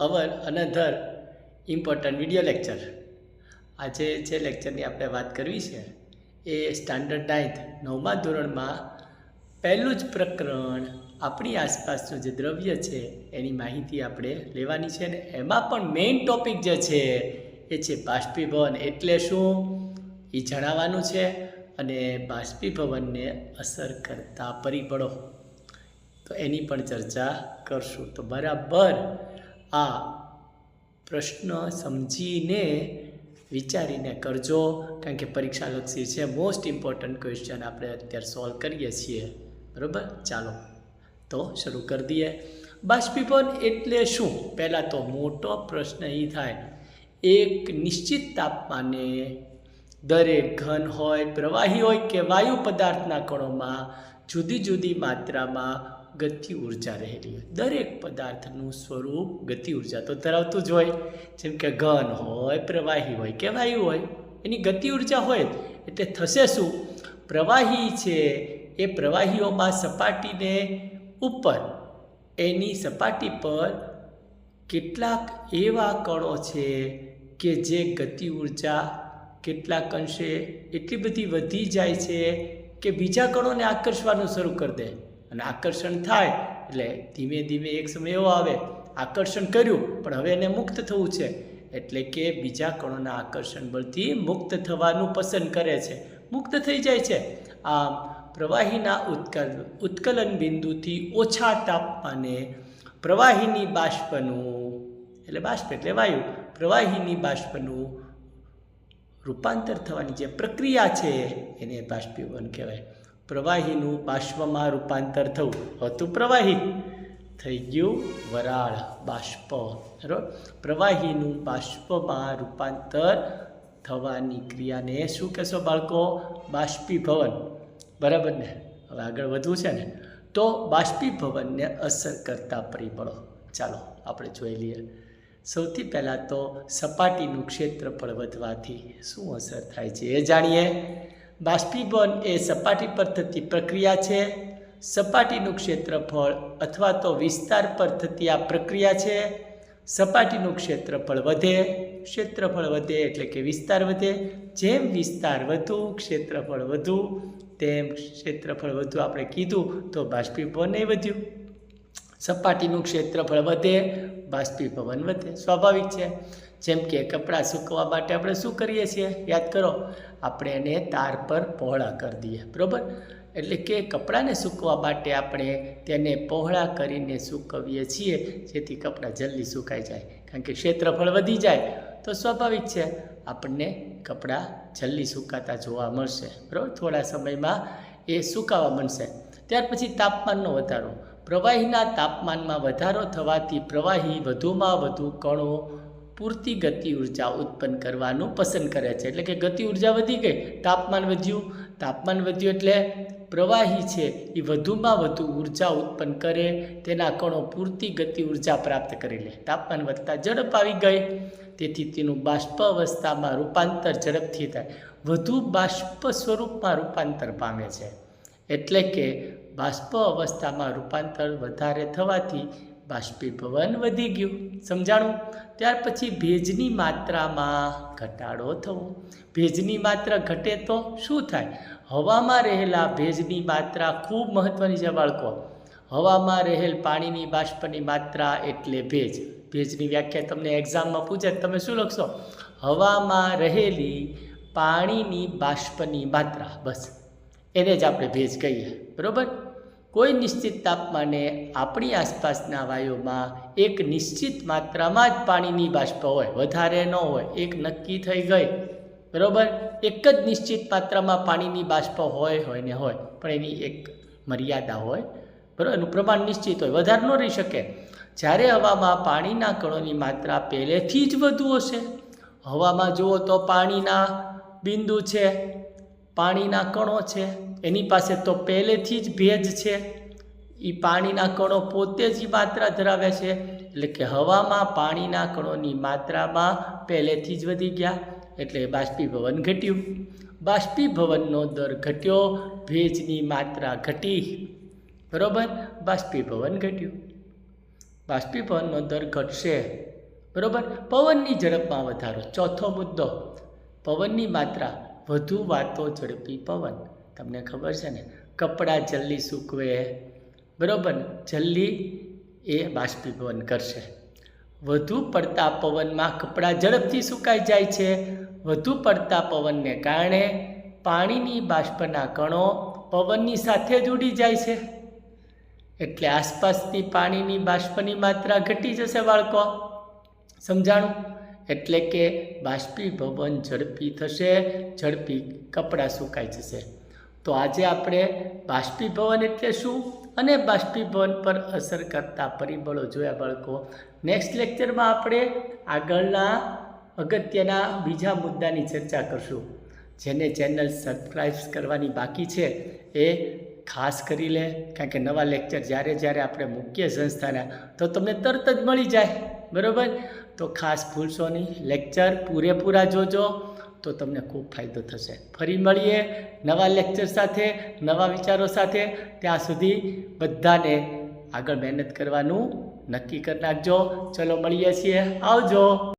Our another important video lecture આજે જે લેક્ચરની આપણે વાત કરવી છે, એ સ્ટાન્ડર્ડ નાઇન્થ નવમા ધોરણમાં પહેલું જ પ્રકરણ આપણી આસપાસનું જે દ્રવ્ય છે, એની માહિતી આપણે લેવાની છે ને એમાં પણ મેઇન ટોપિક જે છે, એ છે બાષ્પીભવન. એટલે શું? એ જણાવવાનું છે અને બાષ્પીભવનને અસર કરતા પરિબળો. તો એની પણ ચર્ચા કરશું. તો બરાબર આ પ્રશ્ન સમજીને વિચારીને કરજો. કારણ કે પરીક્ષાલક્ષી છે મોસ્ટ ઇમ્પોર્ટન્ટ ક્વેશ્ચન આપણે અત્યારે સોલ્વ કરીએ છીએ. બરાબર? ચાલો. તો શરૂ કરી દઈએ. બાષ્પીભવન એટલે શું? પહેલાં તો મોટો પ્રશ્ન એ થાય. એક નિશ્ચિત તાપમાને દરેક ઘન હોય, પ્રવાહી હોય કે વાયુ પદાર્થના કણોમાં જુદી જુદી માત્રામાં ગતિ ઊર્જા રહેલી હોય. દરેક પદાર્થનું સ્વરૂપ ગતિ ઊર્જા તો ધરાવતું જ હોય. જેમ કે ઘન હોય, પ્રવાહી હોય કે વાયુ હોય, એની ગતિ ઊર્જા હોય એટલે થશે શું? પ્રવાહી છે એ પ્રવાહીઓમાં સપાટીને ઉપર, એની સપાટી પર કેટલાક એવા કણો છે કે જે ગતિ ઊર્જા કેટલાક અંશે એટલી બધી વધી જાય છે કે બીજા કણોને આકર્ષવાનું શરૂ કરી દે. અને આકર્ષણ થાય, એટલે ધીમે ધીમે એક સમય એવો આવે, આકર્ષણ કર્યું, પણ હવે એને મુક્ત થવું છે. એટલે કે બીજા કણોના આકર્ષણ બળથી મુક્ત થવાનું પસંદ કરે છે. મુક્ત થઈ જાય છે. આમ, પ્રવાહીના ઉત્કલ, ઉત્કલન બિંદુથી ઓછા તાપમાને પ્રવાહીની બાષ્પનું, એટલે બાષ્પ એટલે વાયુ, પ્રવાહીની બાષ્પનું રૂપાંતર થવાની જે પ્રક્રિયા છે, એને બાષ્પીભવન કહેવાય. પ્રવાહીનું બાષ્પમાં રૂપાંતર થવું. હતું પ્રવાહી. થઈ ગયું વરાળ બાષ્પ. બરાબર? પ્રવાહીનું બાષ્પમાં રૂપાંતર થવાની ક્રિયાને શું કહેશો બાળકો? બાષ્પીભવન. બરાબર ને? હવે આગળ વધવું છે ને? તો બાષ્પીભવનને અસર કરતા પરિબળો. ચાલો, આપણે જોઈ લઈએ. સૌથી પહેલાં તો સપાટીનું ક્ષેત્રફળ વધવાથી શું અસર થાય છે એ જાણીએ. બાષ્પીભવન એ સપાટી પર થતી પ્રક્રિયા છે. સપાટીનું ક્ષેત્રફળ અથવા તો વિસ્તાર પર થતી આ પ્રક્રિયા છે. સપાટીનું ક્ષેત્રફળ વધે ક્ષેત્રફળ વધે એટલે કે વિસ્તાર વધે. જેમ વિસ્તાર વધુ, ક્ષેત્રફળ વધુ, તેમ ક્ષેત્રફળ વધુ આપણે કીધું તો બાષ્પીભવન એ વધ્યું. સપાટીનું ક્ષેત્રફળ વધે બાષ્પીભવન વધે સ્વાભાવિક છે. જેમ કે કપડાં સૂકવવા માટે આપણે શું કરીએ છીએ? યાદ કરો, આપણે એને તાર પર પહોળા કરી દઈએ. બરાબર? એટલે કે કપડાને સૂકવા માટે આપણે તેને પહોળા કરીને સૂકવીએ છીએ, જેથી કપડાં જલ્દી સુકાઈ જાય. કારણ કે ક્ષેત્રફળ વધી જાય. તો સ્વાભાવિક છે, આપણને કપડાં જલ્દી સુકાતા જોવા મળશે. બરાબર? થોડા સમયમાં એ સુકાવા મળશે. ત્યાર પછી તાપમાનનો વધારો. પ્રવાહીના તાપમાનમાં વધારો થવાથી પ્રવાહી વધુમાં વધુ કણો પૂરતી ગતિ ઊર્જા ઉત્પન્ન કરવાનું પસંદ કરે છે. એટલે કે ગતિ ઊર્જા વધી ગઈ, તાપમાન વધ્યું. તાપમાન વધ્યું એટલે પ્રવાહી છે એ વધુમાં વધુ ઊર્જા ઉત્પન્ન કરે, તેના કણો પૂરતી ગતિ ઊર્જા પ્રાપ્ત કરી લે. તાપમાન વધતા ઝડપ આવી ગઈ, તેથી તેનું બાષ્પ અવસ્થામાં રૂપાંતર ઝડપથી થાય. વધુ બાષ્પ સ્વરૂપમાં રૂપાંતર પામે છે. એટલે કે બાષ્પ અવસ્થામાં રૂપાંતર વધારે થવાથી બાષ્પીભવન વધી ગયું. સમજાણું? ત્યાર પછી ભેજની માત્રામાં ઘટાડો થવો. ભેજની માત્રા ઘટે તો શું થાય? હવામાં રહેલા ભેજની માત્રા ખૂબ મહત્ત્વની છે બાળકો. હવામાં રહેલ પાણીની બાષ્પની માત્રા એટલે ભેજ. ભેજની વ્યાખ્યા તમને એક્ઝામમાં પૂછે તમે શું લખશો? હવામાં રહેલી પાણીની બાષ્પની માત્રા. બસ. એને જ આપણે ભેજ કહીએ. બરાબર? કોઈ નિશ્ચિત તાપમાને આપણી આસપાસના વાયુમાં એક નિશ્ચિત માત્રામાં જ પાણીની બાષ્પ હોય, વધારે ન હોય, એક નક્કી થઈ ગઈ. બરાબર? એક જ નિશ્ચિત માત્રામાં પાણીની બાષ્પ હોય હોય ને હોય, પણ એની એક મર્યાદા હોય. બરાબર? એનું પ્રમાણ નિશ્ચિત હોય, વધારે ન રહી શકે. જ્યારે હવામાં પાણીના કણોની માત્રા પહેલેથી જ વધુ હશે, હવામાં જુઓ તો પાણીના બિંદુ છે, પાણીના કણો છે એની પાસે તો પહેલેથી જ ભેજ છે. એ પાણીના કણો પોતે જ માત્રા ધરાવે છે. એટલે કે હવામાં પાણીના કણોની માત્રામાં પહેલેથી જ વધી ગયા. એટલે બાષ્પીભવન ઘટ્યું. બાષ્પીભવનનો દર ઘટ્યો, ભેજની માત્રા ઘટી. બરાબર? બાષ્પીભવન ઘટ્યું. બાષ્પીભવનનો દર ઘટશે. બરાબર? પવનની ઝડપમાં વધારો. ચોથો મુદ્દો. પવનની માત્રા. વધુ વાતો ઝડપી પવન. તમને ખબર છે ને, કપડાં જલ્દી સૂકવે. બરાબર? જલ્દી એ બાષ્પીભવન કરશે. વધુ પડતા પવનમાં કપડાં ઝડપથી સુકાઈ જાય છે. વધુ પડતા પવનને કારણે પાણીની બાષ્પના કણો પવનની સાથે જ ઉડી જાય છે. એટલે આસપાસની પાણીની બાષ્પની માત્રા ઘટી જશે બાળકો. સમજાણું? એટલે કે બાષ્પીભવન ઝડપી થશે, ઝડપી કપડાં સુકાઈ જશે. તો આજે આપણે બાષ્પીભવન એટલે શું? અને બાષ્પીભવન પર અસર કરતા પરિબળો જોયા બાળકો. નેક્સ્ટ લેક્ચરમાં આપણે આગળના અગત્યના બીજા મુદ્દાની ચર્ચા કરશું. જેને ચેનલ સબસ્ક્રાઈબ કરવાની બાકી છે એ ખાસ કરી લે. કારણ કે નવા લેક્ચર જ્યારે જ્યારે આપણે મૂકીએ સંસ્થાના, તો તમને તરત જ મળી જાય. બરાબર? તો ખાસ ભૂલશો નહીં. લેક્ચર પૂરેપૂરા જોજો. તો તમને ખૂબ ફાયદો થશે. ફરી મળીએ નવા લેક્ચર સાથે, નવા વિચારો સાથે. ત્યાં સુધી બધાને આગળ મહેનત કરવાનું નક્કી કરી નાખજો. ચલો, મળીએ છીએ. આવજો.